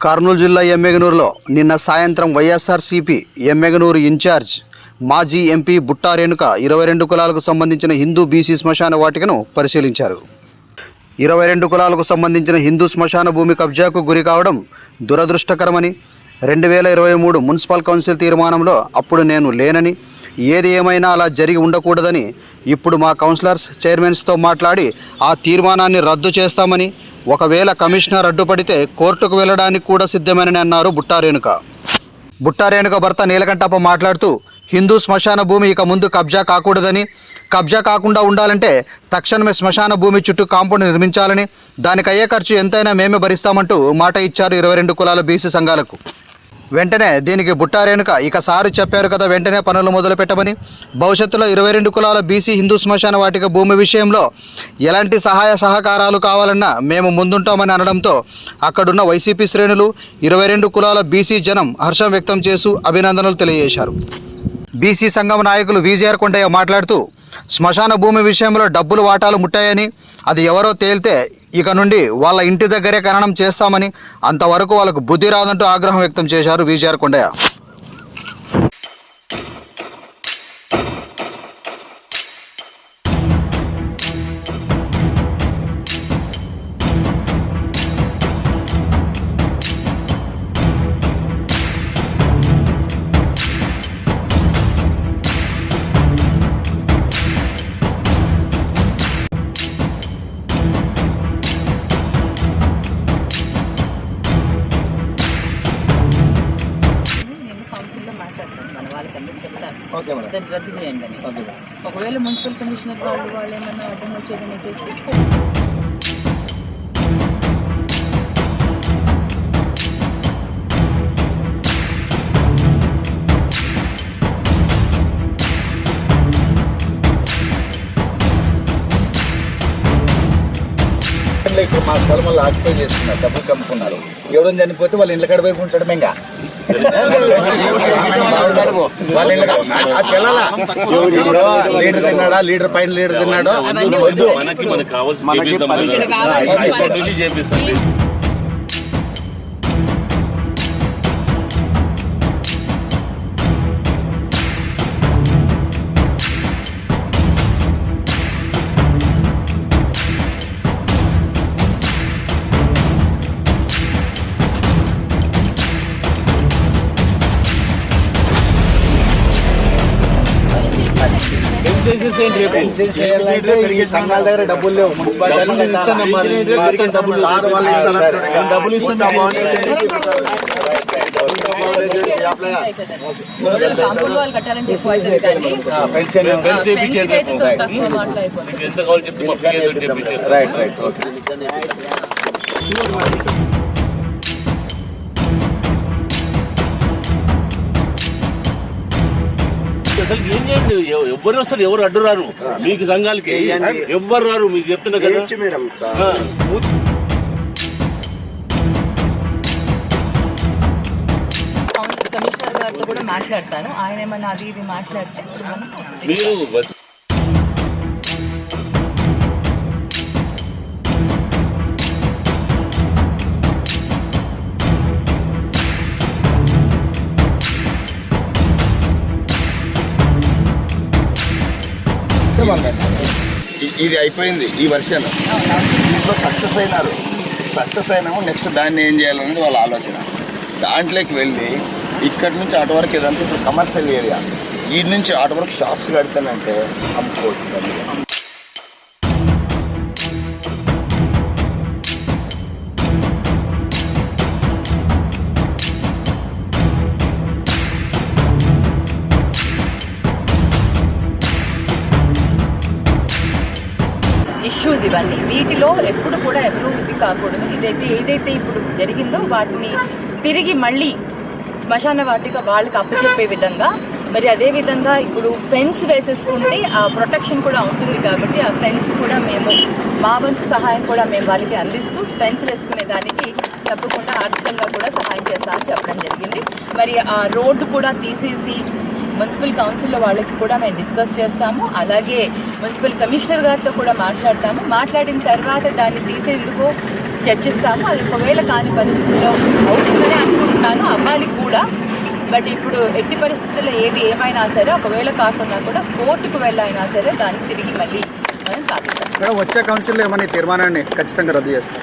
కర్నూలు జిల్లా ఎమ్మెగనూరులో నిన్న సాయంత్రం వైఎస్ఆర్సీపీ ఎమ్మెగనూరు ఇన్ఛార్జ్ మాజీ ఎంపీ బుట్టా రేణుక ఇరవై రెండు కులాలకు సంబంధించిన హిందూ బీసీ శ్మశాన వాటికను పరిశీలించారు. ఇరవై రెండు కులాలకు సంబంధించిన హిందూ శ్మశాన భూమి కబ్జాకు గురి కావడం దురదృష్టకరమని రెండు వేల ఇరవై మూడు మున్సిపల్ కౌన్సిల్ తీర్మానంలో అప్పుడు నేను లేనని ఏది ఏమైనా అలా జరిగి ఉండకూడదని ఇప్పుడు మా కౌన్సిలర్స్ చైర్మన్స్తో మాట్లాడి ఆ తీర్మానాన్ని రద్దు చేస్తామని ఒకవేళ కమిషనర్ అడ్డుపడితే కోర్టుకు వెళ్ళడానికి కూడా సిద్ధమేనని అన్నారు బుట్టారేణుక. బుట్టారేణుక భర్త నీలకంఠప్ప మాట్లాడుతూ హిందూ శ్మశాన భూమి ఇక ముందు కబ్జా కాకూడదని కబ్జా కాకుండా ఉండాలంటే తక్షణమే శ్మశాన భూమి చుట్టూ కాంపౌండ్ నిర్మించాలని దానికి అయ్యే ఖర్చు ఎంతైనా మేమే భరిస్తామంటూ మాట ఇచ్చారు ఇరవై రెండు కులాల బీసీ సంఘాలకు. వెంటనే దీనికి బుట్టారేనుక ఇక సారు చెప్పారు కదా వెంటనే పనులు మొదలు పెట్టమని భవిష్యత్తులో ఇరవై రెండు కులాల బీసీ హిందూ శ్మశాన వాటిక భూమి విషయంలో ఎలాంటి సహాయ సహకారాలు కావాలన్నా మేము ముందుంటామని అనడంతో అక్కడున్న వైసీపీ శ్రేణులు ఇరవై రెండు కులాల బీసీ జనం హర్షం వ్యక్తం చేస్తూ అభినందనలు తెలియజేశారు. బీసీ సంఘం నాయకులు విజయర్ కొండయ్య మాట్లాడుతూ శ్మశాన భూమి విషయంలో డబ్బులు వాటాలు ముట్టాయని అది ఎవరో తేలితే ఇక నుండి వాళ్ళ ఇంటి దగ్గరే ఖననం చేస్తామని అంతవరకు వాళ్ళకు బుద్ధి రాదంటూ ఆగ్రహం వ్యక్తం చేశారు విజయర్ కొండయ్య దాన్ని రద్దు చేయండి అని. ఒకవేళ మున్సిపల్ కమిషనర్ వాళ్ళు వాళ్ళు ఏమన్నా అడ్డం వచ్చేదని చేస్తే ఇప్పుడు మా స్థలం వాళ్ళు ఆక్యుపై చేస్తున్నారు డబ్బులు కమ్ముకున్నారు. ఎవరైనా చనిపోతే వాళ్ళ ఇంట్లో కడ వైపు ఉంచడం ఇంకా. వాళ్ళ ఇంట్లో తెల్లాలా లీడర్ తిన్నాడా? లీడర్ పైన లీడర్ తిన్నాడో? వద్దు. మనకి మనకి కావాల్సిన చేయాలంటే ఈ సంఘాల దగ్గర డబ్బులు లేవు మున్సిపాలిటీ డబ్బులు కాంపౌండ్ వాళ్ళు అసలు ఏం చేయండి? ఎవ- ఎవరు వస్తారు ఎవరు అడ్డు రారు. మీకు సంఘాలకి ఎవ్వరు రారు మీకు చెప్తున్నా కదా. కమిషనర్ గారితో కూడా మాట్లాడతాను. ఆయన ఏమన్నా అది ఇది మాట్లాడితే మీరు వ- వాళ్ళు ఇది అయిపోయింది ఈ వర్షన్ దీంట్లో సక్సెస్ అయినారు. సక్సెస్ అయినాము. నెక్స్ట్ దాన్ని ఏం చేయాలనేది వాళ్ళ ఆలోచన. దాంట్లోకి వెళ్ళి ఇక్కడి నుంచి అటు వరకు ఏదంటే ఇప్పుడు కమర్షియల్ ఏరియా ఈ నుంచి అటు వరకు షాప్స్ కడతానంటే అమ్ముకోవచ్చు. ఇష్యూస్ ఇవన్నీ. వీటిలో ఎప్పుడు కూడా ఎవరు ఇది కాకూడదు. ఇదైతే ఏదైతే ఇప్పుడు జరిగిందో వాటిని తిరిగి మళ్ళీ శ్మశాన వాటిక వాళ్ళకి అప్పచెప్పే విధంగా మరి అదే విధంగా ఇప్పుడు ఫెన్స్ వేసేసుకుంటే ఆ ప్రొటెక్షన్ కూడా ఉంటుంది కాబట్టి ఆ ఫెన్స్ కూడా మేము మా వంతు సహాయం కూడా మేము వాళ్ళకి అందిస్తూ ఫెన్స్ వేసుకునే దానికి తప్పకుండా ఆర్థికంగా కూడా సహాయం చేస్తామని చెప్పడం జరిగింది. మరి ఆ రోడ్డు కూడా తీసేసి మున్సిపల్ కౌన్సిల్లో వాళ్ళకి కూడా మేము డిస్కస్ చేస్తాము. అలాగే మున్సిపల్ కమిషనర్ గారితో కూడా మాట్లాడతాము. మాట్లాడిన తర్వాత దాన్ని తీసేందుకు చర్చిస్తాము. అది ఒకవేళ కాని పరిస్థితిలో అవుతుందని అనుకుంటున్నాను అవ్వాలి కూడా. బట్ ఇప్పుడు ఎట్టి పరిస్థితుల్లో ఏది ఏమైనా సరే ఒకవేళ కాకుండా కూడా కోర్టుకు వెళ్ళైనా సరే దాన్ని తిరిగి మళ్ళీ మనం సాధిస్తాం. వచ్చే కౌన్సిల్లో ఏమైనా తీర్మానాన్ని ఖచ్చితంగా రద్దు చేస్తాం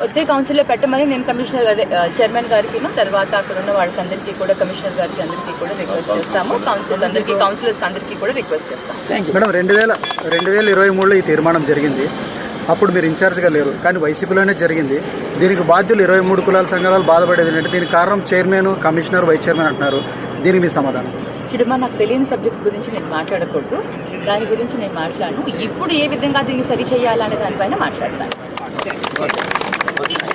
వచ్చే కౌన్సిల్లో పెట్టమని నేను కమిషనర్ ఆ, చైర్మన్ గారికి తర్వాత అక్కడ ఉన్న వాళ్ళకందరికీ కూడా కమిషనర్ గారికి అందరికీ కూడా రిక్వెస్ట్ చేస్తాము. కౌన్సిల్ అందరికీ కౌన్సిలర్స్ అందరికీ కూడా రిక్వెస్ట్ చేస్తాం మేడం రెండు వేల రెండు వేల ఇరవై మూడులో ఈ తీర్మానం జరిగింది. అప్పుడు మీరు ఇన్ఛార్జ్గా లేరు కానీ వైసీపీలోనే జరిగింది. దీనికి బాధ్యులు ఇరవై మూడు కులాల సంఘాలు బాధపడేది ఏంటంటే దీనికి కారణం చైర్మన్ కమిషనర్ వైస్ చైర్మన్ అంటున్నారు. దీనికి మీ సమాధానం. చూడమ్మా నాకు తెలియని సబ్జెక్ట్ గురించి నేను మాట్లాడకూడదు. దాని గురించి నేను మాట్లాడను. ఇప్పుడు ఏ విధంగా దీన్ని సరి చేయాలనే దానిపైన మాట్లాడతాను. Thank you.